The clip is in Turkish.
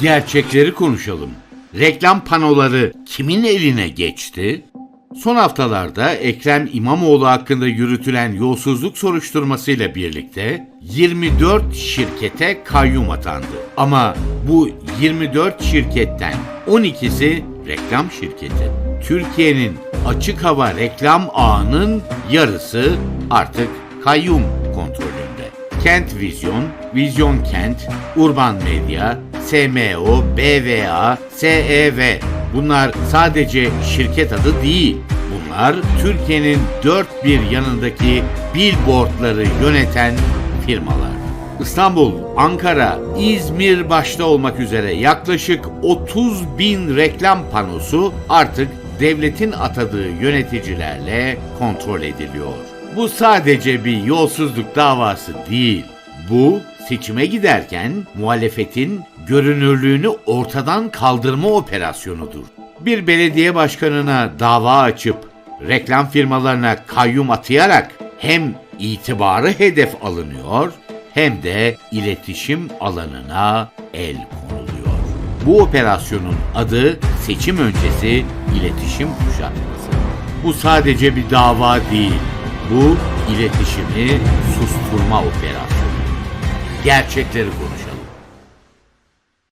Gerçekleri konuşalım. Reklam panoları kimin eline geçti? Son haftalarda Ekrem İmamoğlu hakkında yürütülen yolsuzluk soruşturmasıyla birlikte 24 şirkete kayyum atandı. Ama bu 24 şirketten 12'si reklam şirketi. Türkiye'nin açık hava reklam ağının yarısı artık kayyum kontrolünde. Kent Vizyon, Vizyon Kent, Urban Medya, SMO, BVA, SEV bunlar sadece şirket adı değil. Bunlar Türkiye'nin dört bir yanındaki billboardları yöneten firmalar. İstanbul, Ankara, İzmir başta olmak üzere yaklaşık 30 bin reklam panosu artık devletin atadığı yöneticilerle kontrol ediliyor. Bu sadece bir yolsuzluk davası değil. Bu seçime giderken muhalefetin görünürlüğünü ortadan kaldırma operasyonudur. Bir belediye başkanına dava açıp reklam firmalarına kayyum atayarak hem itibarı hedef alınıyor hem de iletişim alanına el konuluyor. Bu operasyonun adı seçim öncesi iletişim kuşatması. Bu sadece bir dava değil. Bu iletişimi susturma operasyonu. Gerçekleri konuşalım.